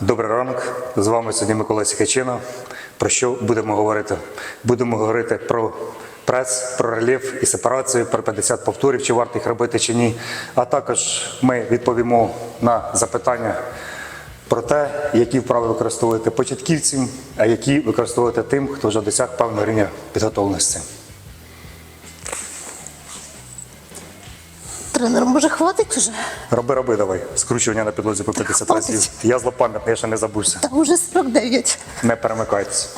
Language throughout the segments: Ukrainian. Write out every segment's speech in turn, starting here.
Добрий ранок. З вами сьогодні Микола Сікачина. Про що будемо говорити? Будемо говорити про прес, про рельєф і сепарацію, про 50 повторів, чи варто їх робити чи ні. А також ми відповімо на запитання про те, які вправи використовувати початківцям, а які використовувати тим, хто вже досяг певного рівня підготовленості. Тренер, може, хватить уже? Роби, роби, давай. Скручування на підлозі по 50 Хватить. разів. Я злопам'ятний, я ще не забувся. Та вже 49. Не перемикайтесь.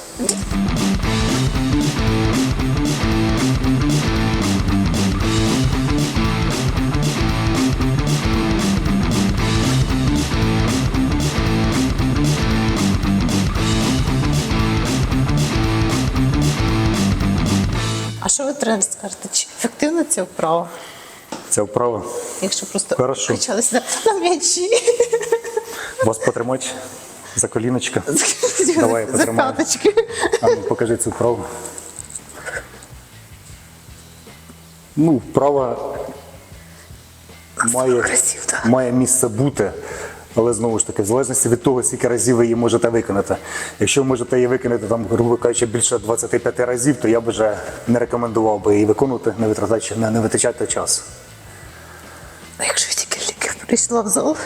А що ви тренер скажете? Чи ефективна ця вправа? Це вправо. Якщо просто Хорошо. качалися на, на м'ячі. Вас потримати за коліночка. Давай, за потримаю. А ну, покажи цю вправу. Ну, вправа має, красиво, да. має місце бути, але знову ж таки, в залежності від того, скільки разів ви її можете виконати. Якщо ви можете її виконати, там, грубо кажучи, більше 25 разів, то я б вже не рекомендував би її виконувати, не витрачати, не витрачати час. А якщо я тільки ліки прийшла в зал?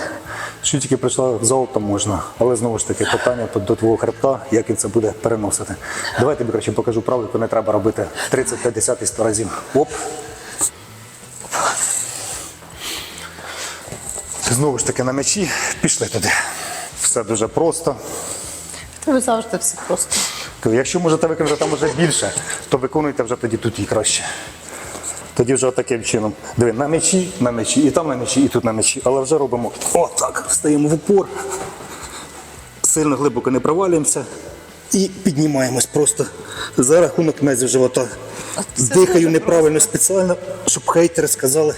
Що тільки прийшла в зал, то можна. Але знову ж таки питання до твого хребта, як він це буде переносити. Давай тобі краще покажу праву, яку не треба робити 30, 50 і 100 разів. Оп. Знову ж таки на м'ячі пішли туди. Все дуже просто. Ви завжди все просто. Якщо можете виконати там вже більше, то виконуйте вже тоді тут і краще. Тоді вже таким чином. Диви, на м'ячі, на м'ячі, і там на м'ячі, і тут на м'ячі. Але вже робимо отак. Встаємо в упор, сильно глибоко не провалюємося і піднімаємось просто за рахунок м'язів живота. Дихаю неправильно спеціально, щоб хейтери сказали,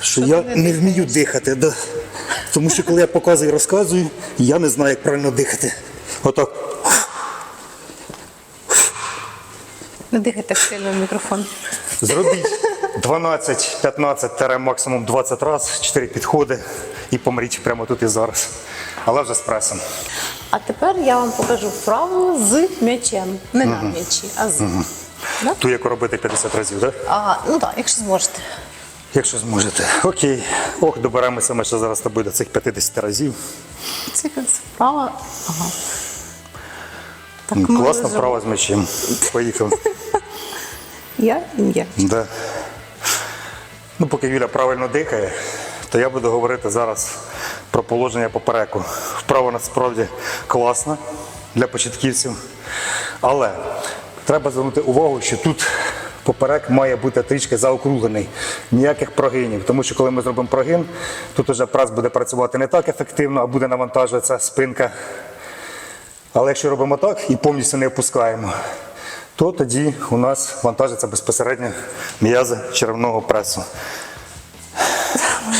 що я не не вмію дихати. Да. Тому що коли я показую і розказую, я не знаю, як правильно дихати. Отак. Не дихайте сильно в мікрофон. Зробіть 12, 15, тире максимум 20 разів, 4 підходи і помріть прямо тут і зараз. Але вже з пресом. А тепер я вам покажу вправу з м'ячем. Не на м'ячі, а з. Да? Ту, яку робити 50 разів, так? А, ну так, якщо зможете. Якщо зможете. Окей. Ох, доберемося ми ще зараз з тобою до цих 50 разів. Це вправа. Ага. Так, ми Класна лежимо. вправа з м'ячем. Поїхав. Я і я. Да. Ну, поки Юля правильно дихає, то я буду говорити зараз про положення попереку. Вправа насправді класна для початківців. Але треба звернути увагу, що тут поперек має бути трішки заокруглений. Ніяких прогинів. Тому що коли ми зробимо прогин, тут вже прес буде працювати не так ефективно, а буде навантажуватися спинка. Але якщо робимо так і повністю не опускаємо, то тоді у нас вантажиться безпосередньо м'язи черевного пресу.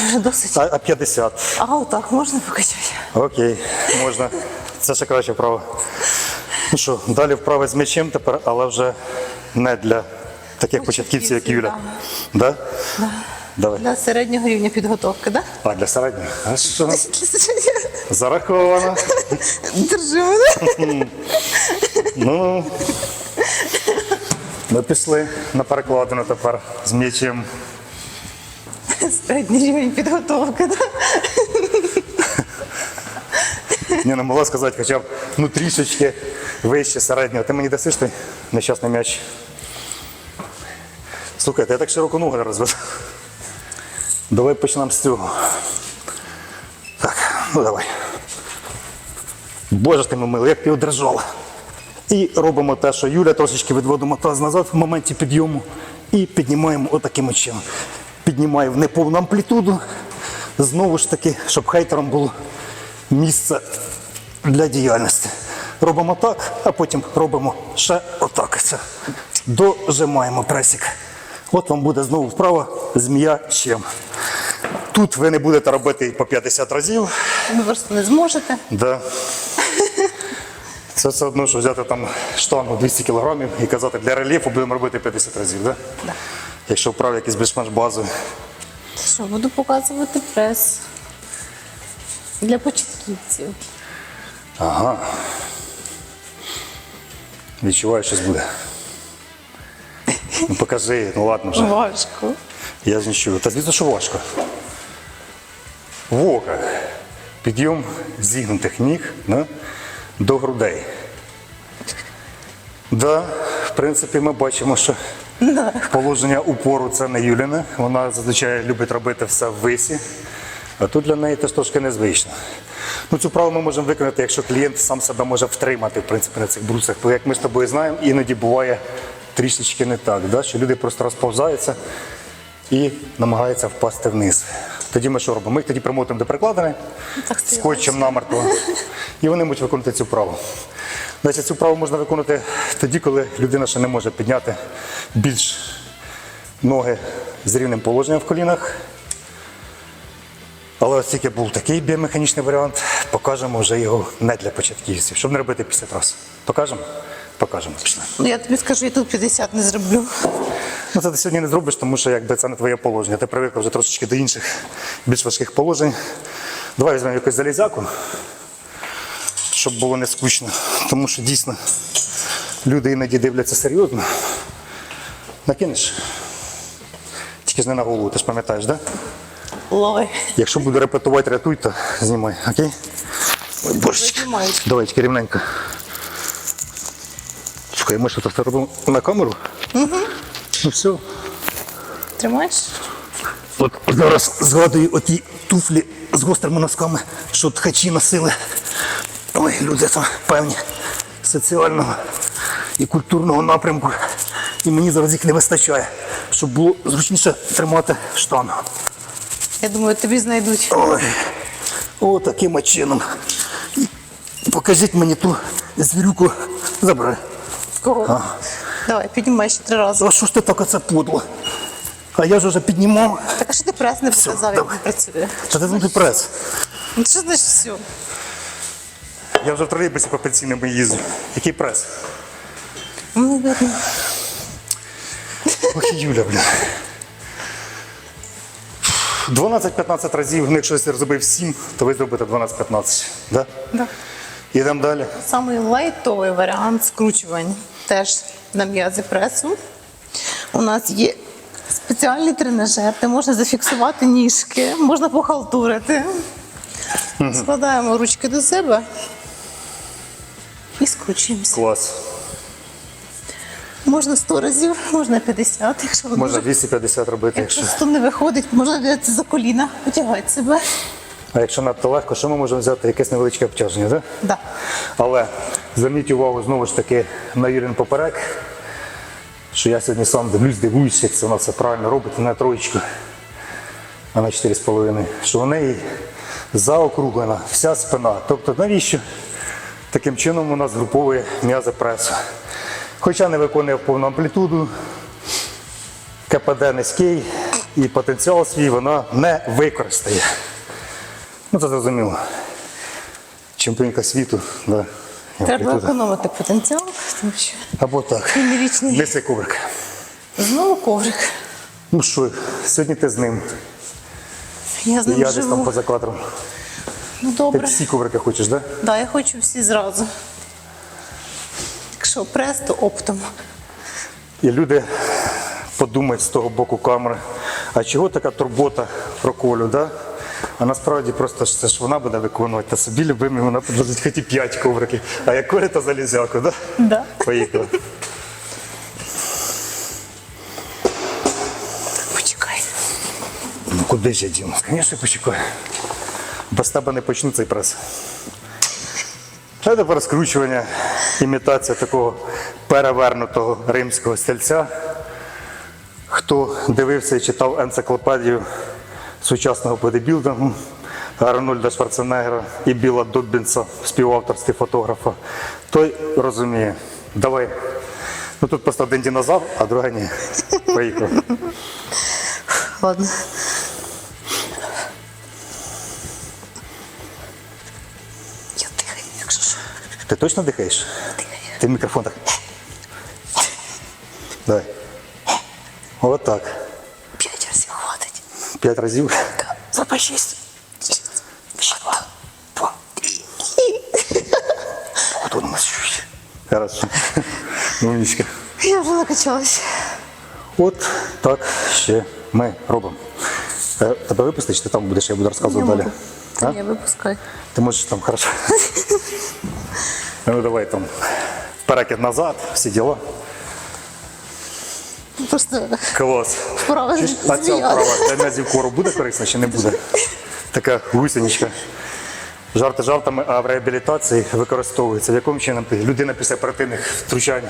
Вже досить. А, а 50. А отак можна покачати? Окей, можна. Це ще краще вправо. Ну що, далі вправи з м'ячем тепер, але вже не для таких початківців, як Юля. Да? Давай. Для середнього рівня підготовки, так? А для середнього? А що? Зараховано. Держи мене. Ну. Ми пішли на перекладину тепер з м'ячем. Середній рівень підготовки, так? Ні, не могла сказати, хоча б ну, трішечки вище середнього. Ти мені дасиш той нещасний м'яч. Слухайте, я так широко ноги не. Давай почнемо з цього. Так, ну давай. Боже ж ти мій милий, як ти одержала. І робимо те, що Юля трошечки відводимо таз назад в моменті підйому і піднімаємо отаким чином. Піднімаю в неповну амплітуду. Знову ж таки, щоб хейтерам було місце для діяльності. Робимо так, а потім робимо ще отак. Дожимаємо пресік. От вам буде знову вправа змія чим. Тут ви не будете робити по 50 разів. Ви просто не зможете. Да. Це все одно, що взяти там штангу 200 кг і казати, для рельєфу будемо робити 50 разів, да? Да. Якщо вправ якісь більш-менш базові. Що, буду показувати прес для початківців. Ага. Відчуваю, щось буде. Ну покажи, ну ладно вже. Важко. Я ж не чую. Та звісно, що важко. В оках. Підйом зігнутих ніг да, до грудей. Да, в принципі, ми бачимо, що положення упору це не Юліна. Вона зазвичай любить робити все в висі. А тут для неї теж трошки незвично. Ну, цю праву ми можемо виконати, якщо клієнт сам себе може втримати в принципі, на цих брусах. Бо як ми з тобою знаємо, іноді буває трішечки не так, да? що люди просто розповзаються і намагаються впасти вниз. Тоді ми що робимо? Ми їх тоді примотуємо до прикладини, скотчем намертво, і вони можуть виконувати цю вправу. Значить, цю вправу можна виконувати тоді, коли людина ще не може підняти більш ноги з рівним положенням в колінах. Але ось тільки був такий біомеханічний варіант, покажемо вже його не для початківців, щоб не робити 50 разів. Покажемо? Покажемо. Пішли. Ну я тобі скажу, я тут 50 не зроблю. Ну, це ти сьогодні не зробиш, тому що якби це не твоє положення. Ти привикла вже трошечки до інших більш важких положень. Давай візьмемо якусь залізяку, щоб було не скучно. Тому що дійсно люди іноді дивляться серйозно. Накинеш? Тільки ж не на голову, ти ж пам'ятаєш, так? Да? Лой. Якщо буду репетувати, рятуй, то знімай, окей? Ой, божечки. Знімаю. Давай, тільки рівненько. Слухай, ми що це робимо на камеру? Угу. Ну все. Тримаєш? От зараз згадую оті туфлі з гострими носками, що ткачі носили. Ой, люди там певні соціального і культурного напрямку. І мені зараз їх не вистачає, щоб було зручніше тримати штангу. Я думаю, тобі знайдуть. Ой, о, таким чином. Покажіть мені ту звірюку. Забирай. Кого? Давай, піднімай ще три рази. А що ж ти так оце подло? А я ж вже піднімав. Так а що ти прес не показав, як давай. він працює? Що ти тут прес? Ну що значить все? Я вже в тролейбусі по пенсійному їздю. Який прес? Ну, видно. Ох, Юля, бля. 12-15 разів, ну якщо я зробив 7, то ви зробите 12-15. Да? Да. Йдемо далі. Самий лайтовий варіант скручувань теж на м'язи пресу. У нас є спеціальний тренажер, де можна зафіксувати ніжки, можна похалтурити. Складаємо ручки до себе і скручуємося. Клас. Можна 100 разів, можна 50, якщо ви Можна дуже- 250 робити, Якщо якщо. 100 не виходить, можна взяти за коліна, потягати себе. А якщо надто легко, що ми можемо взяти? Якесь невеличке обтяження, так? Да. Але зверніть увагу знову ж таки на Юрін поперек, що я сьогодні сам дивлюсь, дивуюсь, як це вона все правильно робить, не на троєчку, а на 4,5. Що у неї заокруглена вся спина. Тобто навіщо таким чином у нас груповує м'язи пресу? Хоча не виконує повну амплітуду, КПД низький і потенціал свій вона не використає. Ну це зрозуміло. Чемпіонка світу, да. Треба економити потенціал, тому що Або так. він не вічний. Неси коврик. Знову коврик. Ну що, сьогодні ти з ним. Я з ним я десь там поза кадром. Ну Ти добре. всі коврики хочеш, так? Да? Да, я хочу всі зразу. Якщо прес, то оптом. І люди подумають з того боку камери, а чого така турбота про колю, да? А насправді просто ж це ж вона буде виконувати, та собі любимі вона підложить хоч і 5 ковриків. А як коля, то залізяку, да? Да. Поїхали. Почекай. Ну куди ж я діну? Звісно, почекаю. Без тебе не почну цей прес. А тепер скручування, імітація такого перевернутого римського стільця. Хто дивився і читав енциклопедію сучасного бодибілдингу Арнольда Шварценеггера і Біла Доббінса співавторстві фотографа, той розуміє. Давай. Ну тут просто один динозавр, а друга ні. Поїхав. Ладно. Я дихаю, якщо що. Ти точно дихаєш? Дихаю. Ти в мікрофон так. Давай. Отак. П'ять разів хватить. П'ять разів. Запа шість. Ще два. Два. Хорошо. Умничка. Я вже накачалась. От так ще ми робимо. Е, Тебе випустиш, ти там будеш, я буду розказувати Не далі. можу. А? Я випускаю. Ти можеш там хорошо. Ну давай там перекид назад, всі діла. Просто Клас. вправа Чуєш, А ця змія. вправа для м'язів кору буде корисна чи не буде? Така гусеничка. Жарти жартами, а в реабілітації використовується. В якому чином ти? людина після оперативних втручань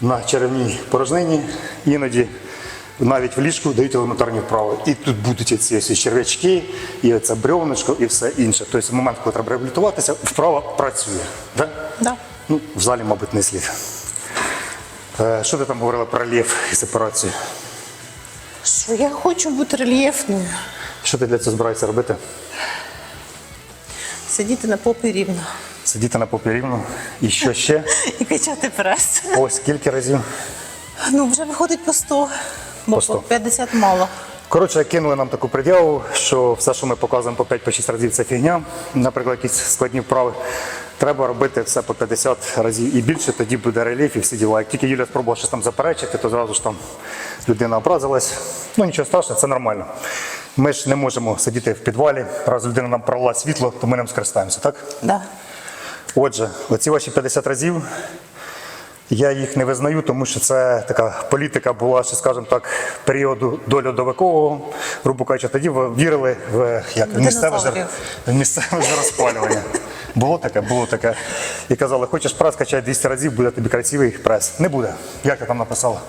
на черевній порожнині, іноді навіть в ліжку дають елементарні вправи. І тут будуть ці ось черв'ячки, і оце брьовничко, і все інше. Тобто в момент, коли треба реабілітуватися, вправа працює. Да? Да. Ну, в залі, мабуть, не слід. Е, Що ти там говорила про рельєф і сепарацію? Що я хочу бути рельєфною. Що ти для цього збираєшся робити? Сидіти на попі рівно. Сидіти на попі рівно. І що ще? І качати прес. Ось скільки разів. Ну, вже виходить по 100. Бо По 100. 50 мало. Коротше, кинули нам таку пред'яву, що все, що ми показуємо по 5-6 разів, це фігня. Наприклад, якісь складні вправи. Треба робити все по 50 разів і більше, тоді буде рельєф і всі діла. Як тільки Юля спробувала щось там заперечити, то зразу ж там людина образилась. Ну нічого страшного, це нормально. Ми ж не можемо сидіти в підвалі, раз людина нам пролила світло, то ми ним скористаємося, так? Да. Отже, оці ваші 50 разів я їх не визнаю, тому що це така політика була, ще, скажімо так, періоду дольодовикового. Грубо кажучи, тоді вірили в як В місцеве, в місцеве розпалювання. Було таке, було таке. І казали, хочеш прес качати 200 разів, буде тобі красивий прес. Не буде. Як я там написав?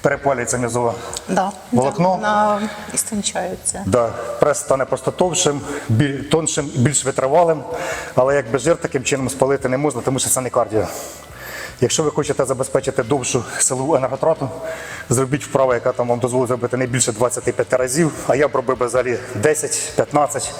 Перепалюється м'язова Да. волокно. Вона істончається. Да, прес стане просто товшим, біль, тоншим, більш витривалим, але якби жир таким чином спалити не можна, тому що це не кардіо. Якщо ви хочете забезпечити довшу силову енерготрату, зробіть вправу, яка там вам дозволить зробити не більше 25 разів, а я б робив би взагалі 10-15.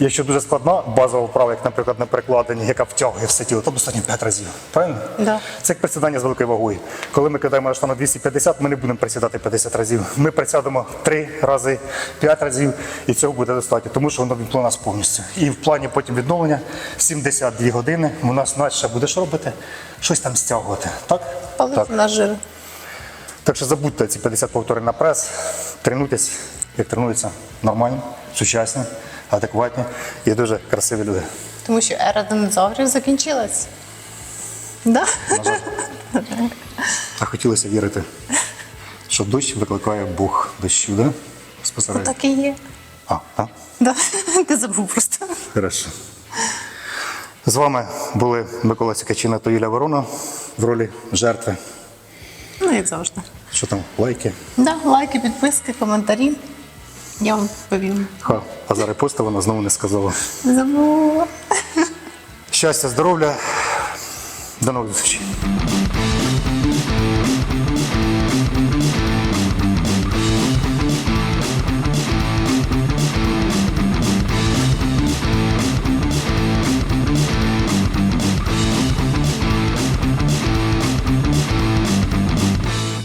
Якщо дуже складна базова вправа, як, наприклад, на перекладенні, яка втягує все тіло, то достатньо 5 разів. Правильно? Да. Це як присідання з великою вагою. Коли ми кидаємо штангу 250, ми не будемо присідати 50 разів. Ми присядемо 3 рази, 5 разів, і цього буде достатньо, тому що воно вімкнуло нас повністю. І в плані потім відновлення 72 години у нас наче буде робити? Щось там стягувати. Так? Палити так. на жир. Так що забудьте ці 50 повторень на прес, тренуйтесь, як тренуються нормально, сучасні, адекватні і дуже красиві люди. Тому що ера динозаврів закінчилась. Да? А хотілося вірити, що дощ викликає Бог дощу, да? Спосередньо. Так і є. А, так? Да. Ти забув просто. Хорошо. З вами були Микола Сікачина та Юля Ворона в ролі жертви. Ну, як завжди. Що там, лайки? Да, лайки, підписки, коментарі. Я вам повім. Ха, а зараз поста вона знову не сказала. Забула. Щастя, здоров'я. До нових зустрічей.